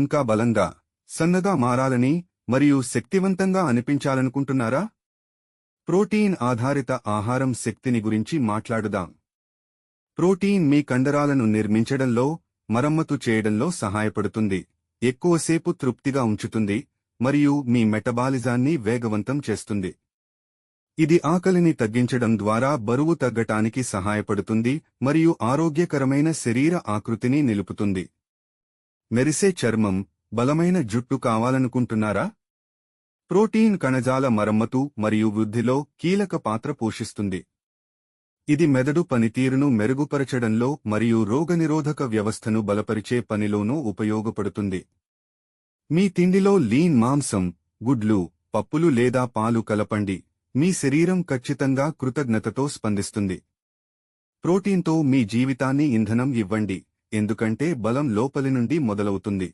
ఇంకా బలంగా సన్నగా మారాలని మరియు శక్తివంతంగా అనిపించాలనుకుంటున్నారా? ప్రోటీన్ ఆధారిత ఆహారం శక్తిని గురించి మాట్లాడుదాం. ప్రోటీన్ మీ కండరాలను నిర్మించడంలో మరమ్మతు చేయడంలో సహాయపడుతుంది ఎక్కువసేపు తృప్తిగా ఉంచుతుంది మరియు మీ మెటబాలిజాన్ని వేగవంతం చేస్తుంది. ఇది ఆకలిని తగ్గించడం ద్వారా బరువు తగ్గటానికి సహాయపడుతుంది మరియు ఆరోగ్యకరమైన శరీర ఆకృతిని నిలుపుతుంది. మెరిసే చర్మం బలమైన జుట్టు కావాలనుకుంటున్నారా? ప్రోటీన్ కణజాల మరమ్మతు మరియు వృద్ధిలో కీలక పాత్ర పోషిస్తుంది. ఇది మెదడు పనితీరును మెరుగుపరచడంలో మరియు రోగనిరోధక వ్యవస్థను బలపరిచే పనిలోనూ ఉపయోగపడుతుంది. మీ తిండిలో లీన్ మాంసం గుడ్లు పప్పులు లేదా పాలు కలపండి. మీ శరీరం ఖచ్చితంగా కృతజ్ఞతతో స్పందిస్తుంది. ప్రోటీన్తో మీ జీవితాన్ని ఇంధనం ఇవ్వండి. ఎందుకంటే బలం లోపలి నుండి మొదలవుతుంది.